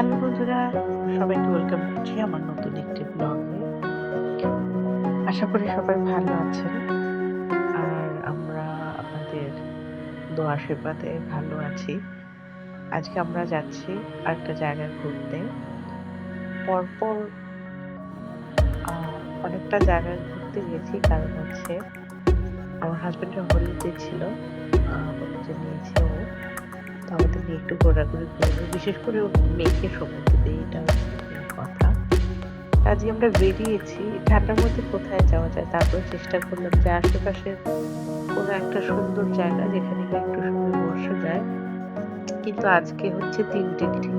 Hello বন্ধুরা, সবাইকে welcome করছি আমার নতুন একটি ব্লগে আশা করি সবাই ভালো আছেন। আর আমরা আপনাদের দোয়া আশীর্বাদে ভালো আছি। আজকে আমরা যাচ্ছি আরেকটা জায়গায় ঘুরতে। পরপর অনেকটা জায়গায় ঘুরতে গেছি, কারণ হচ্ছে আমার হাজবেন্ডের হলিডে ছিল তো আমাদের নিয়ে একটু ঘোরাঘুরি করব বিশেষ করে ওর মেয়েকে দেবে এটা কথা। আজকে আমরা বেরিয়েছি ঠান্ডার মধ্যে কোথায় যাওয়া যায় তারপরে চেষ্টা করলাম যে আশেপাশে কোনো একটা সুন্দর জায়গা যেখানে একটু সময় বসা যায়। কিন্তু আজকে হচ্ছে তিন ডিগ্রি।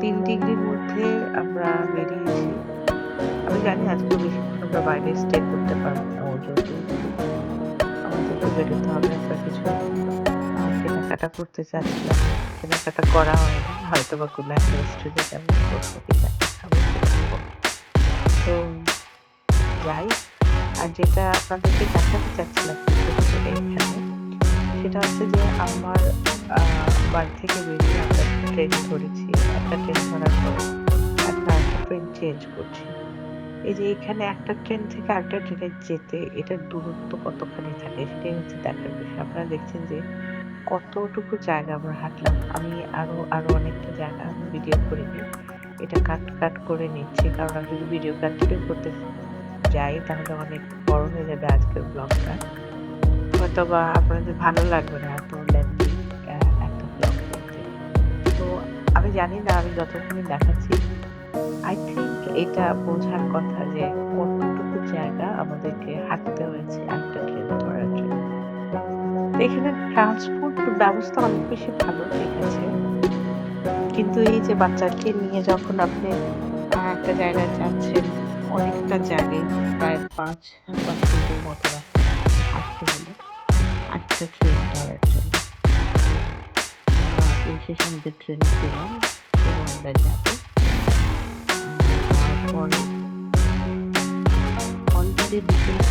তিন ডিগ্রির মধ্যে আমরা বেরিয়েছি। আমি জানি আজকে বেশিক্ষণ আমরা বাইরে স্টে করতে পারব না ও যেহেতু আমাদেরকে বেরোতে হবে একটা কিছু কেনাকাটা করতে চাচ্ছিলাম কেনাকাটা করা হয়নি হয়তো বা কোনো একটা রেস্টুরেন্টে আমি খাব তো যাই, আর যেটা আপনাদেরকে দেখাতে চাচ্ছিলাম সেটা হচ্ছে যে আমার বাড়ি থেকে বেরিয়ে আমরা ট্রেন ধরেছি, একটা ট্রেন ধরার পর একটা একটা ট্রেন চেঞ্জ করছি। এই যে এখানে একটা ট্রেন থেকে আরেকটা ট্রেনে যেতে, এটার দূরত্ব কতখানি থাকে, সেটাই হচ্ছে দেখার বিষয়। আপনারা দেখছেন যে কতটুকু জায়গা আমরা হাঁটলাম, আমি আরও আরও অনেকটা জায়গা ভিডিও করে নিই। এটা কাট কাট করে নিচ্ছি, কারণ আমি যদি ভিডিও কন্টিনিউ করতে যাই, তাহলে অনেক বড় হয়ে যাবে আজকের ব্লগটা হয়তো বা আপনাদের ভালো লাগবে না এত লেন্থি একটা ব্লগ করতে। তো আমি জানি না, আমি যতক্ষণ দেখাচ্ছি আই থিঙ্ক এটা বোঝার কথা যে কতটুকু জায়গা আমাদেরকে হাঁটতে হয়েছে। একটা এখানে ট্রান্সপোর্ট ব্যবস্থা অনেক বেশি ভালো আছে কিন্তু এই যে বাচ্চাকে নিয়ে যখন আপনি একটা জায়গায় যাচ্ছেন, অনেকটা জায়গায় প্রায় পাঁচ পাঁচ মিনিটের মতো হাঁটতে হলে একটা ট্রেন ধরার জন্য। শেষে আমাদের ট্রেন পেলাম এবং আমরা যাব। তারপরে অলরেডি বিকেল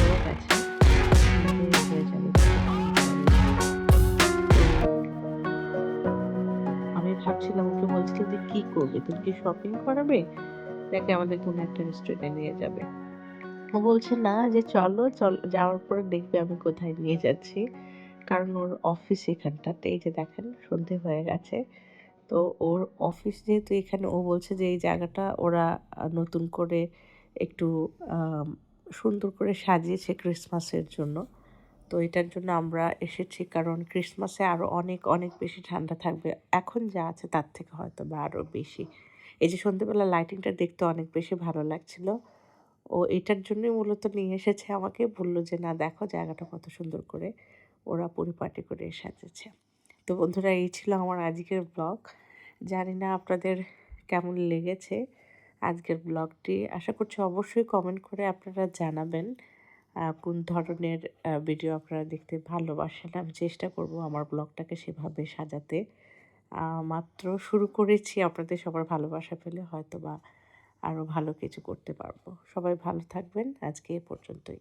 ওকে বলছিলাম যে, কি করবে? তুমি কি শপিং করাবে? নাকি আমাদের কোনো একটা রেস্টুরেন্টে নিয়ে যাবে? ও বলছে, না, যে চলো, চল, যাওয়ার পরে দেখবে আমি কোথায় নিয়ে যাচ্ছি। কারণ ওর অফিস এখানটাতে, এই যে দেখেন, সন্ধে হয়ে গেছে। তো ওর অফিস যেহেতু এখানে, ও বলছে যে এই জায়গাটা ওরা নতুন করে একটু সুন্দর করে সাজিয়েছে ক্রিসমাসের জন্য। তো এটার জন্য আমরা এসেছি কারণ ক্রিসমাসে আরও অনেক অনেক বেশি ঠান্ডা থাকবে। এখন যা আছে তার থেকে হয়তো বা আরও বেশি। এই যে সন্ধ্যেবেলা লাইটিংটা দেখতে অনেক বেশি ভালো লাগছিল। ও এটার জন্যই মূলত নিয়ে এসেছে আমাকে। বলল যে, না, দেখো জায়গাটা কত সুন্দর করে ওরা পরিপাটি করে সাজেছে তো বন্ধুরা, এই ছিল আমার আজকের ব্লগ জানি না আপনাদের কেমন লেগেছে আজকের ব্লগটি আশা করছি অবশ্যই কমেন্ট করে আপনারা জানাবেন। কোন ধরনের ভিডিও আপনারা দেখতে ভালোবাসেন, আমি চেষ্টা করব আমার ব্লগটাকে সেভাবে সাজাতে। মাত্র শুরু করেছি আপনাদের সবার ভালোবাসা পেলে হয়তো বা আরও ভালো কিছু করতে পারব। সবাই ভালো থাকবেন, আজকে এ পর্যন্তই।